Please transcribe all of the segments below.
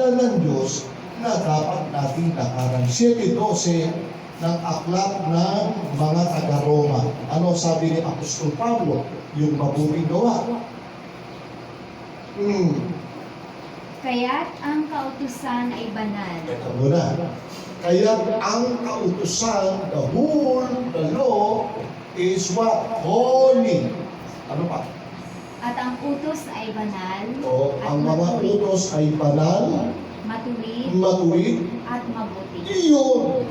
signal ng Diyos na dapat nating lakaran. 7.12 ng aklat ng mga taga-Roma. Ano sabi ni Apostol Pablo? Yung mabuting gawa. Hmm. Kaya't ang kautusan ay banal. Ito muna. Kaya ang kautusan, the whole, the law, is what? Holy. Ano pa? At ang utos ay banal, O, at ang mga matuwid, utos ay banal, matuwid, matuwid, at mabuti. iyon.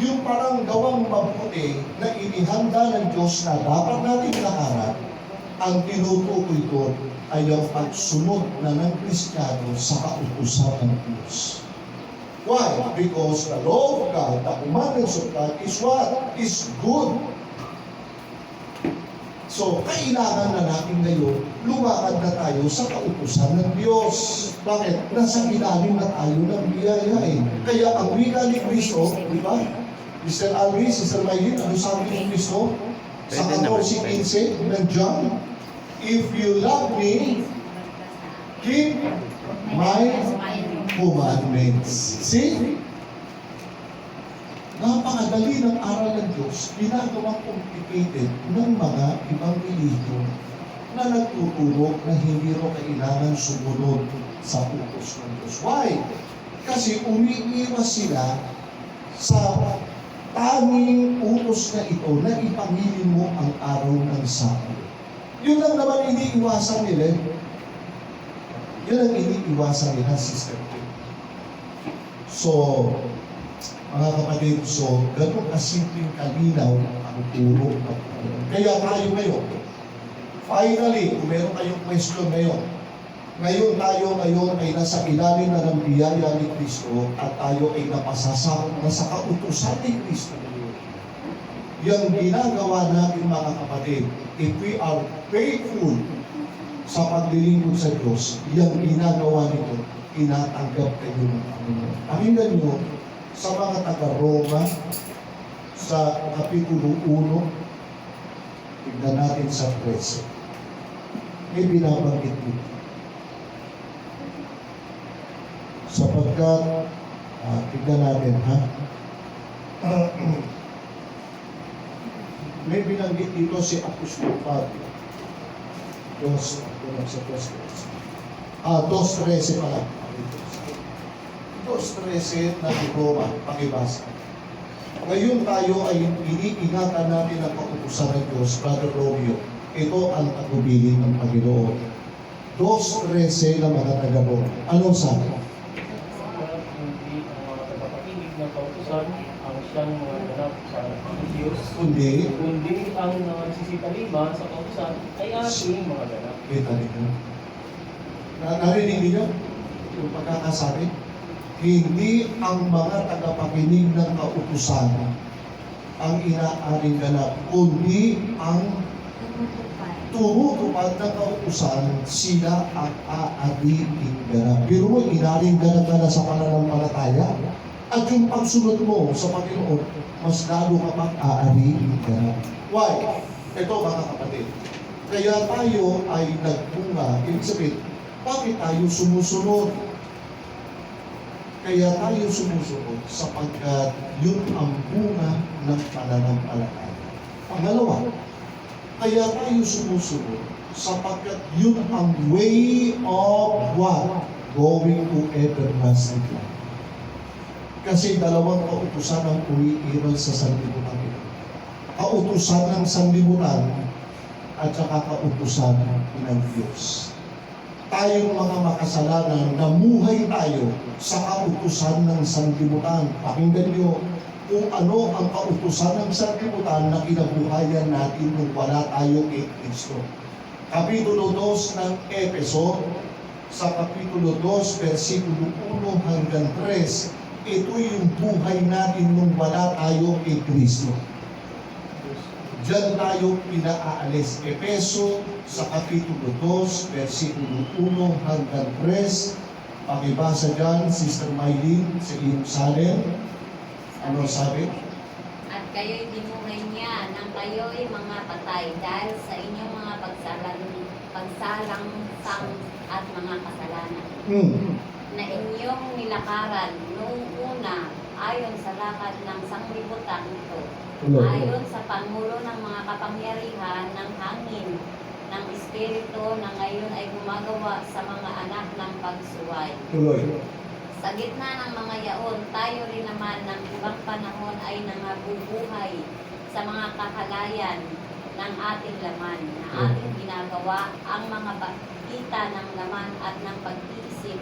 Yung parang gawang mabuti na inihanda ng Diyos na dapat natin lakaran, ang tinutukoy doon ay ang pagsunod na ng Kristiyano sa kautusan ng Diyos. Why? Because the law of God, the commandments of God is what? Is good. So, kailangan na natin ngayon, lumakad na tayo sa kautusan ng Diyos. Bakit? Nasa ilalim na tayo ng biyaya eh. Kaya ang wika ni Kristo, di ba? Mr. Alvin, Sister Maylin, ano sabi ni Kristo? Sa Pwede naman, 14.15 ng John, If you love me, keep my commandments. See? Napakadali ng aral ng Diyos, ginagawang complicated ng mga ibang relihiyon na nagtuturo na hindi ro kailangan sumunod sa utos ng Diyos. Why? Kasi umiiwas sila sa tanging utos na ito na ipamili mo ang araw ng Sabado. Yun lang naman iniiwasan nila. Yun ang iniiwasan nila, Sister. So, mga kapatid, so, ganun kasimpleng kalinaw ang turo ng Panginoon. Kaya tayo ngayon, finally, kung meron kayong question ngayon, ngayon tayo ngayon ay nasa ilalim na ng biyaya ni Kristo at tayo ay napasasakot na sa kautusan ni Kristo. Yung ginagawa natin mga kapatid, if we are faithful sa paglilingkod sa Diyos, yung ginagawa nito, tinatanggap kayo ng Panginoon. Pakinggan nyo, sa mga taga-Roma, sa Kapitulo 1, tignan natin sa 13. May binabanggit dito. Sapagkat, ah, tignan natin, ha? May binanggit dito si Apostol Pablo. Dos, doon sa dos, Ah, dos, trece pala. Dos, trece na di Roma, pakibasa. Ngayon tayo ay iniingatan natin ang kautusan ng Diyos, Brother Romeo. Ito ang tagubilin ng Panginoon. Dos, trece na mga taga-Roma. Anong sabi? Ang ang siyang mga ganap sa Diyos, Kundi, kundi ang nagsisitalima sa kautusan ay ating mga ganap. kita nito. Na, narinig niyo yung pagkakasabi? Hindi ang mga tagapakinig ng kautusan ang inaaring ganap, kundi ang Tumutupad. ng kautusan, sila ang aariing ganap. Pero mo, inaring ganap na sa pananampalataya. At yung pagsunod mo sa Panginoon, mas lalo ka pang aariing ganap. Why? Ito mga kapatid. Kaya tayo ay nagbunga. Ibig sabihin, bakit tayo sumusunod? Kaya tayo sumusunod sapagkat yun ang bunga ng pananampalataya. Pangalawa, kaya tayo sumusunod sapagkat yun ang way of what? Going to everlasting life. Kasi dalawang kautusan ang umiiral sa sanlibutan ito. Kautusan ng sanlibutan at saka kautusan ng Diyos. Tayong mga makasalanan, namuhay tayo sa kautusan ng sanlibutan. Pakinggan niyo, kung ano ang kautusan ng sanlibutan na kinabuhayan natin nung wala tayo kay Kristo. Kapitulo 2 ng Epeso, sa Kapitulo 2, versikulo 1 hanggang 3, ito yung buhay natin nung wala tayo kay Kristo. Diyan tayo pinaalis. Epeso sa Kapitulo 2, versikulo 1 hanggang 3. Pakibasa dyan, Sister Mylene, sa iyong salin. Ano sabi? At kayo'y dinuhay niya nang kayo'y mga patay dahil sa inyong mga pagsalang, pagsalang sang at mga kasalanan. Hmm. na inyong nilakaran noong una ayon sa lakad ng sanglibutan nito. Ayon sa pangulo ng mga kapangyarihan ng hangin ng Espiritu na ngayon ay gumagawa sa mga anak ng pagsuway. Tuloy. Sa gitna ng mga yaon, tayo rin naman ng ibang panahon ay nangabubuhay sa mga kahalayan ng ating laman na ating ginagawa ang mga bakita ng laman at ng pag-iisip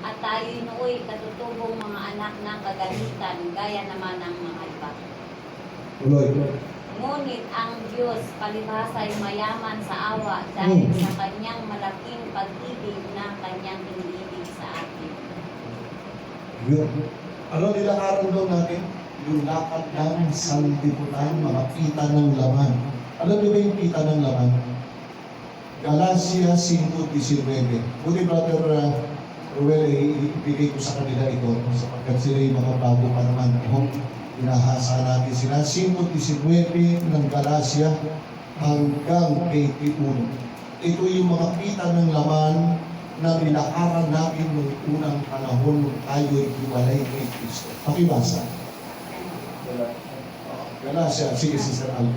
at tayo'y nooy katutubong mga anak ng kagalitan gaya naman ng mga iba. Tuloy. Ngunit ang Diyos palibhasa ay mayaman sa awa dahil Mm. sa kanyang malaking pag-ibig na kanyang iniibig sa atin. Yun. Ano nilakaran daw natin? Yung lakad ng sanlibutan, mga pita ng laman. Alam niyo ba yung pita ng laman? Galacia 5.19. Buti brother uh, Ruel, i- ibigay ko sa kanila ito sapagkat sila yung mga bago pa naman. Oh, Inahasa natin sila. 5.19 ng Galacia hanggang 21. Ito yung mga pita ng laman na nilakaran natin noong unang panahon nung tayo'y hiwalay kay Kristo. Pakibasa. Galacia, sige Sister Al.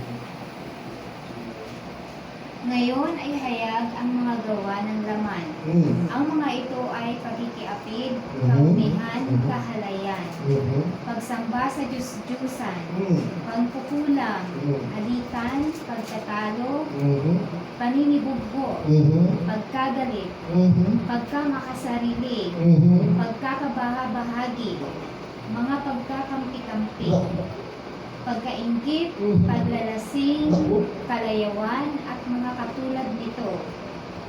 Ngayon ay hayag ang mga gawa ng laman. Mm. Ang mga ito ay pakikiapid, Mhm. kaunihan, Mhm. kahalayan, Mhm. pagsamba sa Diyos-Diyusan, Mm. pagkukulang, Mm. halikan, pagtatalo, Mhm. paninibugho, Mhm. pagkagalit, Mhm. pagkamakasarili, Mhm. pagkakabaha-bahagi, mga pagkakampi-kampi, pagkaingit, Mhm. paglalasing, kalayawan at mga katulad nito.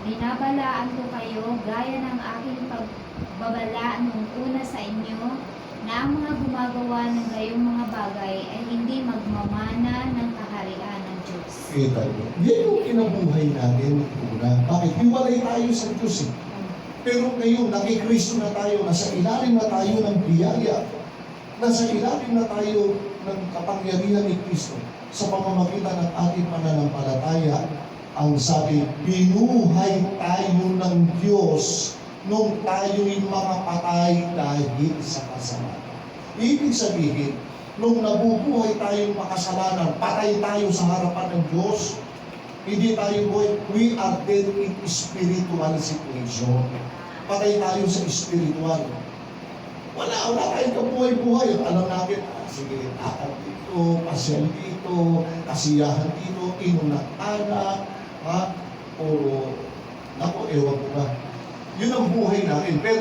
Binabalaan ko kayo gaya ng aking pagbabala nung una sa inyo na ang mga gumagawa ng gayong mga bagay ay hindi magmamana ng kaharian ng Diyos. Kita niyo. Yan yung kinabuhay natin una. Bakit? Hiwalay tayo sa Diyos eh. Pero ngayon, nakikristo na tayo, nasa ilalim na tayo ng biyaya. Nasa ilalim na tayo ng kapangyarihan ni Kristo sa pamamagitan ng ating pananampalataya. Ang sabi, binuhay tayo ng Diyos nung tayo'y mga patay dahil sa kasalanan. Ibig sabihin, nung nabubuhay tayong makasalanan, patay tayo sa harapan ng Diyos, hindi tayo buhay, we are dead in spiritual situation. Patay tayo sa spiritual. Wala, wala tayong kabuhay-buhay. Alam natin, ah, sige, akad dito, pasyal dito, kasiyahan dito, ng anak, ha? O, naku, ewan ko ba. Yun ang buhay natin. Pero